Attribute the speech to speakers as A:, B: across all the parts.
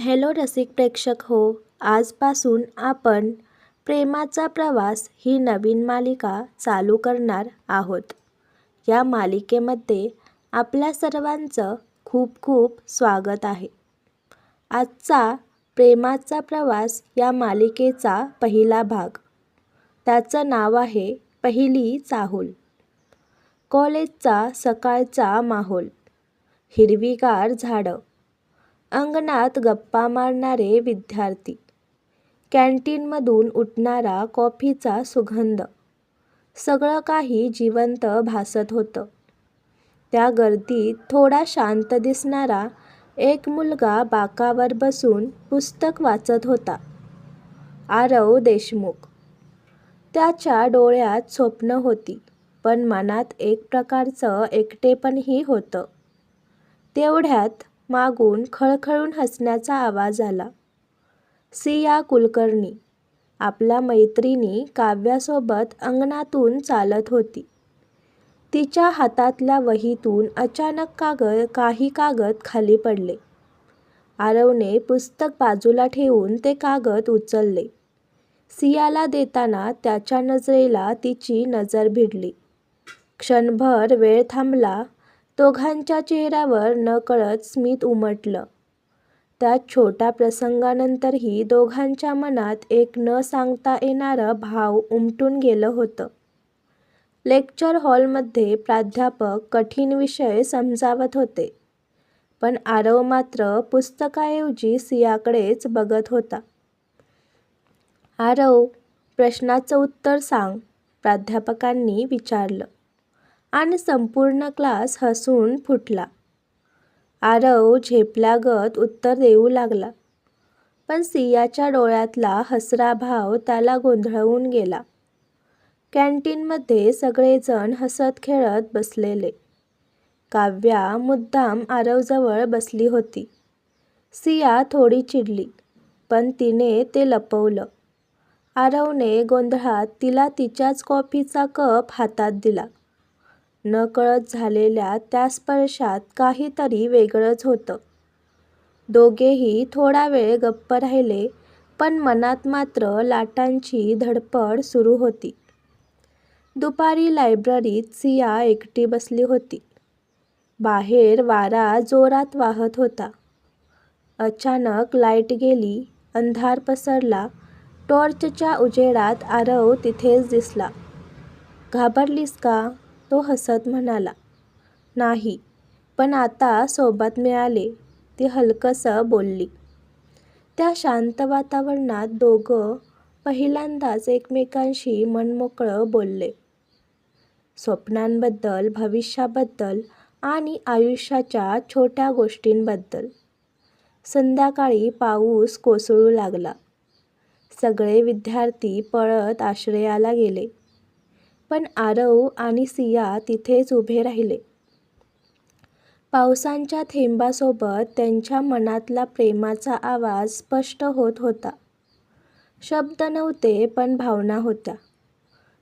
A: Hello रसिक प्रेक्षक हो आजपासून आपण प्रेमाचा प्रवास ही नवीन मालिका चालू करणार आहोत. या मालिकेमध्ये आपल्या सर्वांचं खूप खूप स्वागत आहे. आजचा प्रेमाचा प्रवास या मालिकेचा पहिला भाग. त्याचं नाव आहे पहिली चाहूल. कॉलेजचा सकाळचा माहोल. हिरवीगार झाडं. अंगणात गप्पा मारणारे विद्यार्थी. कॅन्टीनमधून उठणारा कॉफीचा सुगंध. सगळं काही जिवंत भासत होतं. त्या गर्दीत थोडा शांत दिसणारा एक मुलगा बाकावर बसून पुस्तक वाचत होता. आरव देशमुख. त्याच्या डोळ्यात स्वप्न होती पण मनात एक प्रकारचं एकटेपणही होतं. तेवढ्यात मागून खळखळून हसण्याचा आवाज आला. सिया कुलकर्णी. आपल्या मैत्रिणी काव्यासोबत अंगणातून चालत होती. तिच्या हातातल्या वहीतून अचानक कागद काही कागद खाली पडले. आरवने पुस्तक बाजूला ठेवून ते कागद उचलले. सियाला देताना त्याच्या नजरेला तिची नजर भिडली. क्षणभर वेळ थांबला दोघांच्या चेहऱ्यावर नकळत स्मित उमटलं. त्या छोट्या प्रसंगानंतरही दोघांच्या मनात एक न सांगता येणारं भाव उमटून गेलं होतं. लेक्चर हॉलमध्ये प्राध्यापक कठीण विषय समजावत होते पण आरव मात्र पुस्तकाऐवजी सियाकडेच बघत होता. आरव प्रश्नाचं उत्तर सांग प्राध्यापकांनी विचारलं. आणि संपूर्ण क्लास हसून फुटला. आरव झेपल्यागत उत्तर देऊ लागला. पण सियाच्या डोळ्यातला हसरा भाव त्याला गोंधळवून गेला. कॅन्टीनमध्ये सगळेजण हसत खेळत बसलेले. काव्या मुद्दाम आरवजवळ बसली होती. सिया थोडी चिडली पण तिने ते लपवलं. आरवने गोंधळात तिला तिच्याच कॉफीचा कप हातात दिला. नकळत झालेल्या त्या स्पर्शात काहीतरी वेगळंच होतं. दोघेही थोडा वेळ गप्प राहिले पण मनात मात्र लाटांची धडपड सुरू होती. दुपारी लायब्ररीत सिया एकटी बसली होती. बाहेर वारा जोरात वाहत होता. अचानक लाइट गेली अंधार पसरला टॉर्चच्या उजेडात आरव तिथेच दिसला. घाबरलीस का? तो हसत म्हणाला नाही पण आता सोबत मिळाले. ती हलकसं बोलली. त्या शांत वातावरणात दोघं पहिल्यांदाच एकमेकांशी मनमोकळं बोलले. स्वप्नांबद्दल भविष्याबद्दल आणि आयुष्याच्या छोट्या गोष्टींबद्दल. संध्याकाळी पाऊस कोसळू लागला. सगळे विद्यार्थी पळत आश्रयाला गेले. पण आरव आणि सिया तिथेच उभे राहिले. पावसांच्या थेंबासोबत त्यांच्या मनातला प्रेमाचा आवाज स्पष्ट होत होता. शब्द नव्हते पण भावना होत्या.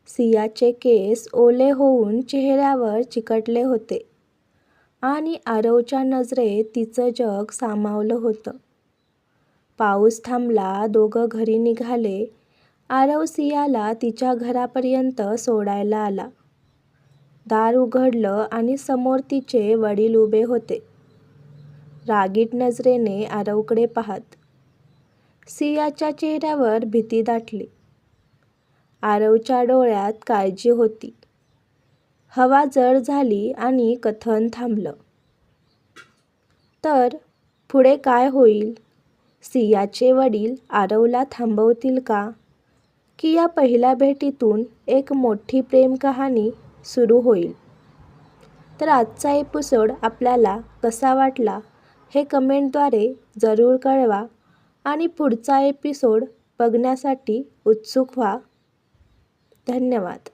A: सियाचे केस ओले होऊन चेहऱ्यावर चिकटले होते आणि आरवच्या नजरेत तिचं जग सामावलं होतं. पाऊस थांबला दोघं घरी निघाले आरव सियाला तिच्या घरापर्यंत सोडायला आला. दार उघडलं आणि समोर तिचे वडील उभे होते. रागीट नजरेने आरवकडे पाहत. सियाच्या चेहऱ्यावर भीती दाटली. आरवच्या डोळ्यात काळजी होती. हवा जड झाली आणि कथन थांबलं. तर पुढे काय होईल? सियाचे वडील आरवला थांबवतील का? की या पहिल्या भेटीतून एक मोठी प्रेम कहाणी सुरू होईल. तर आजचा एपिसोड आपल्याला कसा वाटला हे कमेंटद्वारे जरूर कळवा आणि पुढचा एपिसोड बघण्यासाठी उत्सुक व्हा. धन्यवाद.